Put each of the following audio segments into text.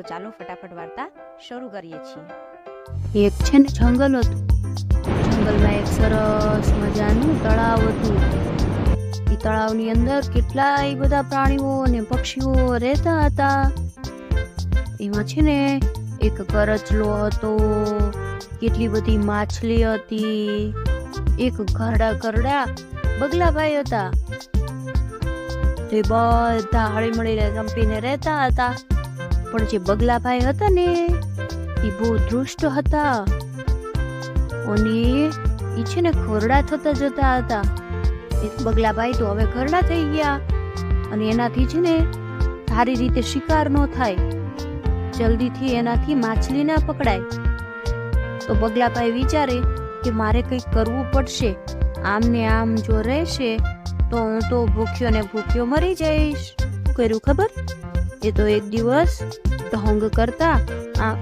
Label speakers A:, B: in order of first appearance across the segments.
A: તો ચાલો ફટાફટ વાર્તા શરૂ કરીએ છીએ.
B: એક છે ને જંગલ હતું. જંગલમાં એક સરસ મજાનું તળાવ હતું. એ તળાવની અંદર કેટલાય બધા પ્રાણીઓ અને પક્ષીઓ રહેતા હતા. એમાં છે ને એક કરચલો હતો. કેટલી બધી માછલી હતી. એક ઘરડા કરડા બગલાભાઈ હતા. તે બધા હળી મળીને ગંપીને રહેતા હતા. પણ જે બગલાભાઈ હતા ને, એ બહુ દુષ્ટ હતા. અને એ છે ને ખરડા થતા જતા હતા. બગલાભાઈ તો હવે ખરડા થઈ ગયા. અને એનાથી છે ને સારી રીતે શિકાર ન થાય. જલ્દીથી એનાથી માછલી ના પકડાય. તો બગલાભાઈ વિચારે કે મારે કંઈક કરવું પડશે. આમ ને આમ જો રહેશે, તો હું તો ભૂખ્યો ને ભૂખ્યો મરી જઈશ. કર્યું ખબર? એ તો એક દિવસ ઢોંગ કરતા આ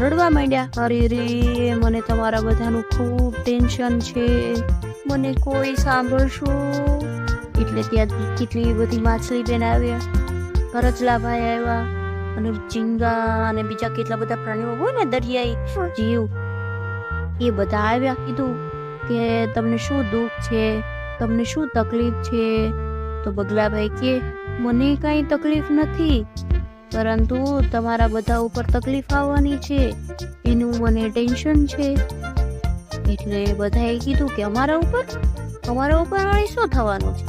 B: રડવા માંડ્યા. અરે રે, મને તમારા બધાનું ખૂબ ટેન્શન છે. મને કોઈ સાંભળશું? એટલે ત્યાં કેટલી બધી માછલી બેન આવ્યા. કરચલાભાઈ આવ્યા અને ઝીંગા અને બીજા કેટલા બધા પ્રાણીઓ હોય ને દરિયાઈ જીવ, એ બધા આવ્યા. કીધું કે તમને શું દુઃખ છે? તમને શું તકલીફ છે? તો બગલાભાઈ કે મને કાંઈ તકલીફ નથી, પરંતુ તમારા બધા ઉપર તકલીફ આવવાની છે. એનું મને ટેન્શન છે. એટલે બધાએ કીધું કે અમારા ઉપર અમારા ઉપર વાળી શું થવાનું છે?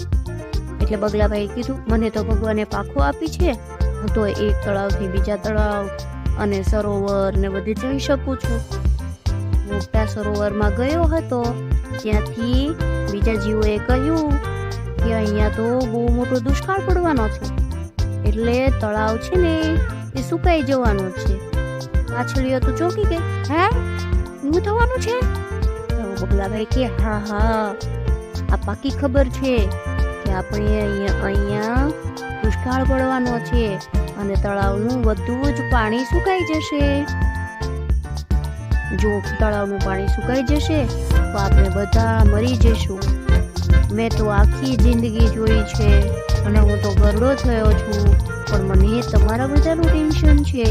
B: એટલે બગલાભાઈ કીધું, મને તો ભગવાને પાખો આપી છે. હું તો એક તળાવથી બીજા તળાવ અને સરોવર ને બધે જઈ શકું છું. મોટા સરોવરમાં ગયો હતો. ત્યાંથી બીજા જીવોએ કહ્યું કે અહીંયા તો બહુ મોટો દુષ્કાળ પડવાનો છે. એટલે તળાવ છે ને એ સુકાઈ જવાનું છે. માછલીઓ તો ચોકી ગઈ. હે? એવું થવાનું છે? બગલાભાઈ કે, હા હા, આ પાકી ખબર છે કે આપણે અહીંયા અહીંયા દુષ્કાળ પડવાનો છે અને તળાવનું બધું જ પાણી સુકાઈ જશે. જો તળાવનું પાણી સુકાઈ જશે, તો આપણે બધા મરી જઈશું. મેં તો આખી જિંદગી જોઈ છે. અને હું તો ગરડો થયો છું. પણ મને તમારા બધાનું ટેન્શન છે.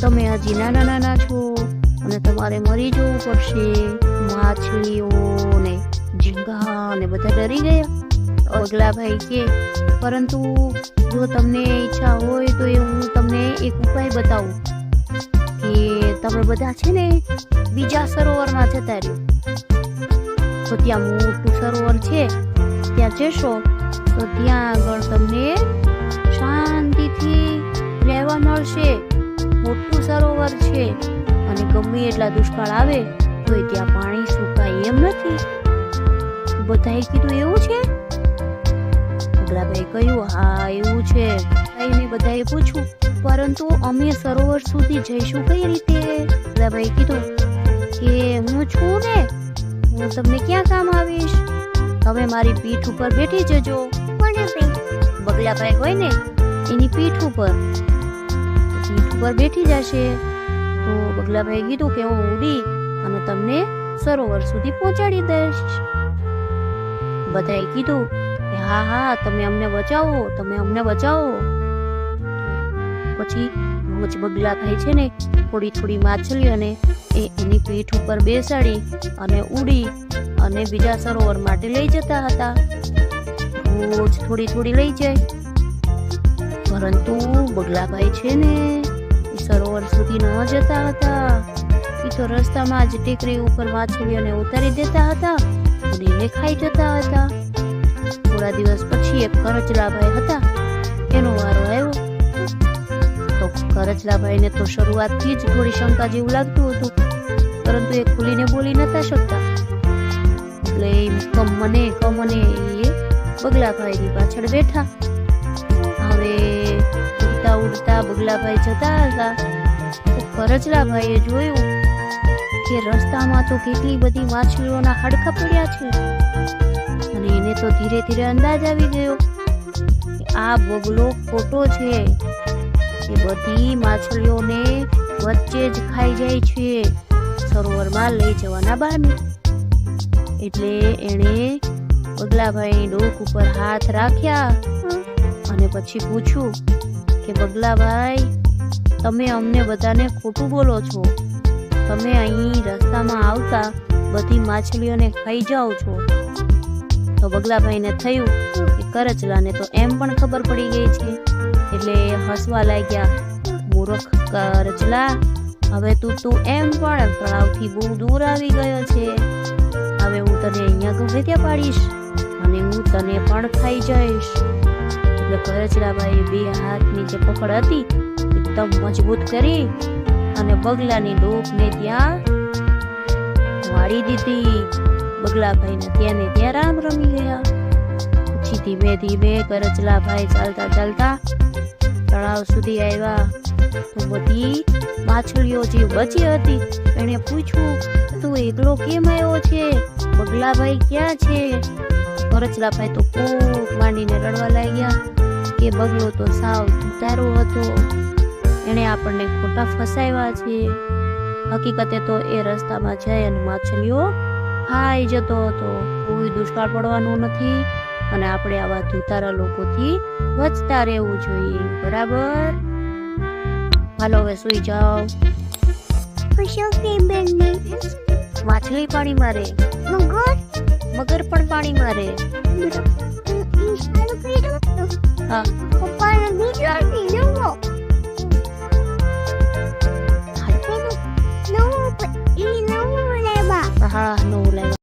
B: તમે હજી નાના નાના છો અને તમારે મરી જવું પડશે. માછલીઓ ને ઝીંગા ને બધા ડરી ગયા. અગલાભાઈ કે, પરંતુ જો તમને ઈચ્છા હોય તો એ હું તમને એક ઉપાય બતાવું. કે તમે બધા છે ને બીજા સરોવરમાં જતા રહ્યો. તો ત્યાં મોટું સરોવર ત્યાં જશો તો ત્યાં આગળ તમને શાંતિથી રહેવા મળશે. મોટું સરોવર છે અને ગમે એટલા દુષ્કાળ આવે તો ત્યાં પાણી સુકાય એમ નથી. બધાએ કીધું એવું છે? અગલાભાઈ કહ્યું, હા, એવું છે. ભાઈને બધાએ પૂછ્યું, પરંતુ અમે સરોવર સુધી જઈશું કઈ રીતે? અગલાભાઈ કીધું, કે હું છું ને, હું તમને ક્યાં કામ આવીશ? તમે મારી પીઠ ઉપર બેઠી જજો. બગલાભાઈ હોય ને એની પીઠ ઉપર. પીઠ ઉપર બેઠી જશે. તો બગલાભાઈ કીધું કે હું ઉડી અને તમને સરોવર સુધી પહોંચાડી દઈશ. બધાએ કીધું કે હા હા તમે અમને બચાવો તમે અમને બચાવો. પછી રોજ બગલાભાઈ છે ને થોડી થોડી માછલીઓને એ એની પીઠ ઉપર બેસાડી અને ઉડી અને બીજા સરોવર માટે લઈ જતા હતા. રોજ થોડી થોડી લઈ જાય. પરંતુ બગલાભાઈ છે ને, એ સરોવર સુધી ન જતા હતા. એ તો રસ્તામાં જ ટેકરી ઉપર માછલીઓને ઉતારી દેતા હતા અને એને ખાઈ જતા હતા. થોડા દિવસ પછી એક કરચલાભાઈ હતા. એનો વારો આવ્યો. તો કરચલાભાઈને તો શરૂઆતથી જ થોડી શંકા જેવું લાગતું હતું. પરંતુ એ ખુલીને બોલી નતા શકતા. એટલે કમને કમને એ બગલાભાઈની પાછળ બેઠા. હવે ઉડતા ઉડતા બગલાભાઈ જતા હતા. તો કરચલાભાઈએ જોયું કે રસ્તામાં તો કેટલી બધી માછલીઓના હાડકા પડ્યા છે. અને એને તો ધીરે ધીરે અંદાજ આવી ગયો આ બગલો ખોટો છે. એ બધી માછલીઓને વચ્ચે જ ખાઈ જાય છે. સરોવરમાં લઈ જવાના બહાને. એટલે એણે બગલાભાઈ ડોક ઉપર હાથ રાખ્યા અને પછી પૂછ્યું કે, બગલાભાઈ, તમે અમને બધાને ખોટું બોલો છો. તમે અહીં રસ્તામાં આવતા બધી માછલીઓને ખાઈ જાઓ છો. તો બગલાભાઈને થયું કે, કરચલાને તો એમ પણ ખબર પડી ગઈ છે એટલે હસવા લાગ્યા. મૂર્ખ કરચલા હવે તું તું એમ પણ તળાવથી બહુ દૂર આવી ગયો છે. હવે હું તને અહીંયા ગમે ત્યાં પાડીશ અને હું તને પણ ખાઈ જઈશ. એટલે કરચડાભાઈ બે હાથની જે પકડ હતી, એકદમ મજબૂત કરી અને બગલાની ડોકને ત્યાં વાળી દીધી. બગલાભાઈને ત્યાં ને ત્યાં રામ રમી ગયા. પછી ધીમે ધીમે કરચલાભાઈ ચાલતા ચાલતા તળાવ સુધી આવ્યા. તો બધી માછલીઓ જે બચી હતી, એણે પૂછ્યું, તું એકલો કેમ આવ્યો છે? બગલાભાઈ ક્યાં છે? કરચલાભાઈ તો ખૂબ માંડીને રડવા લાગ્યા કે બગલો તો સાવ ધુતારો હતો. એણે આપણને ખોટા ફસાવ્યા છે. હકીકતે તો એ રસ્તામાં જઈ અને માછલીઓ ખાઈ જતો હતો. કોઈ દુષ્કાળ પડવાનું નથી. અને આપણે આવા ધુતારા લોકોથી બચતા રહેવું જોઈએ. બરાબર? હાલો હવે સુઈ જાઓ. માછલી પાણી મારે. મગર પણ પાણી મારે. હા.
C: હા નવું નવો